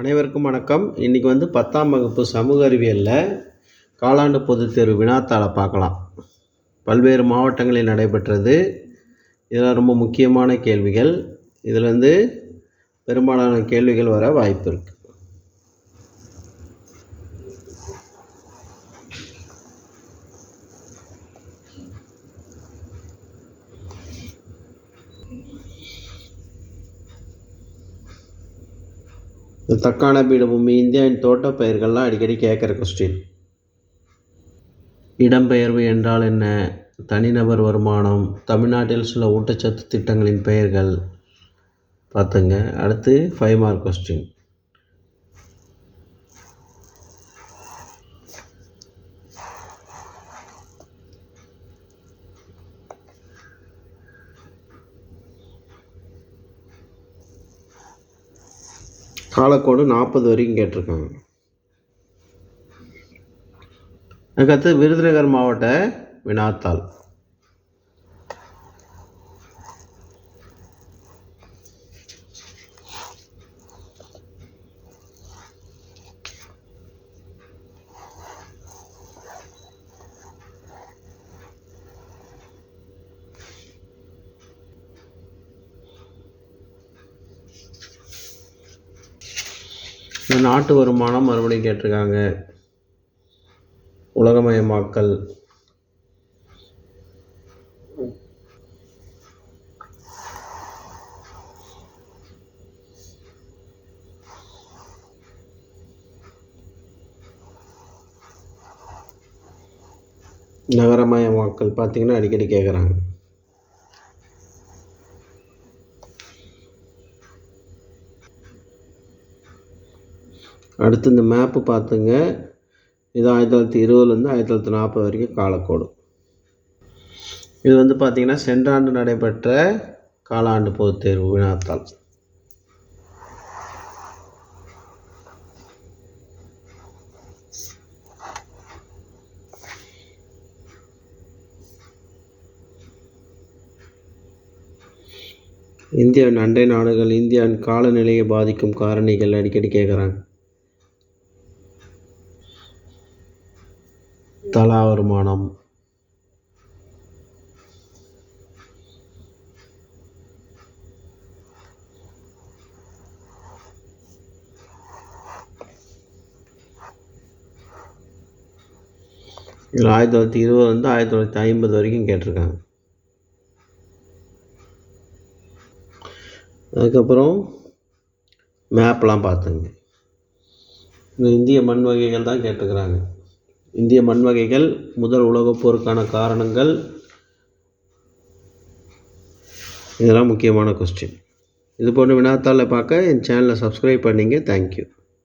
அனைவருக்கும் வணக்கம். இன்றைக்கி வந்து பத்தாம் வகுப்பு சமூக அறிவியலில் காலாண்டு பொதுத் தேர்வு வினாத்தாளை பார்க்கலாம். பல்வேறு மாவட்டங்களில் நடைபெற்றது. இதெல்லாம் ரொம்ப முக்கியமான கேள்விகள். இதில் வந்து பெரும்பாலான கேள்விகள் வர வாய்ப்பு இருக்குது இந்த தக்கான பீடபூமி இந்தியாவின் தோட்டப் பயிர்கள்லாம் அடிக்கடி கேட்குற கொஸ்டின் இடம்பெயர்வு என்றால் என்ன? தனிநபர் வருமானம் தமிழ்நாட்டில் சில ஊட்டச்சத்து திட்டங்களின் பெயர்கள். பார்த்துங்க. அடுத்து ஃபைவ் மார்க் கொஸ்டின் காலக்கோடு நாற்பது வரைக்கும் கேட்டிருக்காங்க. அதுக்கடுத்து விருதுநகர் மாவட்ட வினாத்தாள். இந்த நாட்டு வருமானம் மறுபடியும் கேட்டிருக்காங்க. உலகமயமாக்கல். நகரமயமாக்கல். பார்த்தீங்கன்னா அடிக்கடி கேட்குறாங்க அடுத்து இந்த மேப்பு பார்த்துங்க இது ஆயிரத்தி தொள்ளாயிரத்தி இருபதுலேருந்து ஆயிரத்தி தொள்ளாயிரத்தி நாற்பது வரைக்கும் காலக்கோடு. இது வந்து பார்த்திங்கன்னா சென்ற ஆண்டு நடைபெற்ற காலாண்டு பொதுத் தேர்வு வினாத்தாள். இந்தியாவின் அண்டை நாடுகள் இந்தியாவின் காலநிலையை பாதிக்கும் காரணிகள் அடிக்கடி கேட்குறாங்க தலா வருமானம். இதில் ஆயிரத்தி தொள்ளாயிரத்தி இருபதுலேருந்து ஆயிரத்தி தொள்ளாயிரத்தி ஐம்பது வரைக்கும் கேட்டிருக்காங்க. அதுக்கப்புறம் மேப்லாம் பார்த்துங்க. இந்த இந்திய மண் வகைகள் தான் கேட்டுக்கிறாங்க இந்திய மண் வகைகள் முதல் உலகப் போருக்கான காரணங்கள். இதெல்லாம் முக்கியமான கொஸ்டின் இது போன்ற வினாத்தாளை பார்க்க என் சேனலை சப்ஸ்கிரைப் பண்ணிங்க. தேங்க்யூ